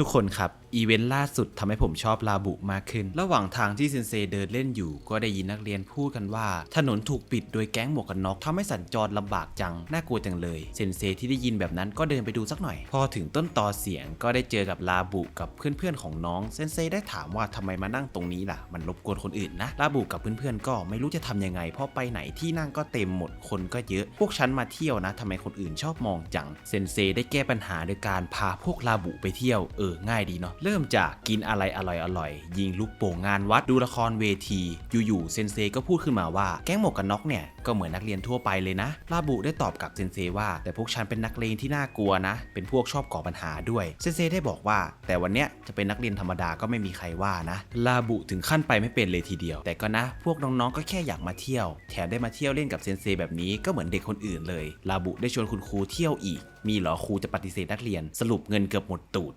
ทุกคนครับ อีเวนต์ล่าสุดทำให้ผมชอบลาบุมากขึ้น ระหว่างทางที่เซนเซเดินเล่นอยู่ ก็ได้ยินนักเรียนพูดกันว่า ถนนถูกปิดโดยแก๊งหมวกกันน็อกทำให้สัญจรลำบากจัง น่ากลัวจังเลย เซนเซที่ได้ยินแบบนั้นก็เดินไปดูสักหน่อย พอถึงต้นตอเสียงก็ได้เจอกับลาบุกับเพื่อนๆของน้อง เซนเซได้ถามว่าทำไมมานั่งตรงนี้ล่ะ มันรบกวนคนอื่นนะ ลาบุกับเพื่อนๆก็ไม่รู้จะทำยังไง เพราะไปไหนที่นั่งก็เต็มหมด คนก็เยอะ พวกฉันมาเที่ยวนะทำไมคนอื่นชอบมองจัง เซนเซได้แก้ปัญหาโดยการพาพวกลาบุไปเที่ยวเออง่ายดีเนาะเริ่มจากกินอะไรอร่อยๆยิงลูกโป่งงานวัดดูละครเวทีอยู่ๆเซนเซก็พูดขึ้นมาว่าแก๊งหมวกกันน็อกเนี่ยก็เหมือนนักเรียนทั่วไปเลยนะลาบุได้ตอบกับเซนเซว่า แต่พวกฉันเป็นนักเลงที่น่ากลัวนะ เป็นพวกชอบก่อปัญหาด้วยเซนเซได้บอกว่า แต่วันเนี้ยจะเป็นนักเรียนธรรมดาก็ไม่มีใครว่านะลาบุถึงขั้นไปไม่เป็นเลยทีเดียว แต่ก็นะ พวกน้องๆก็แค่อยากมาเที่ยว แถมได้มาเที่ยวเล่นกับเซนเซแบบนี้ก็เหมือนเด็กคนอื่นเลยลาบุได้ชวนคุณครูเที่ยวอีกมีเหรอครูจะปฏิเสธนักเรียนสรุปเงินเกือบหมดตูด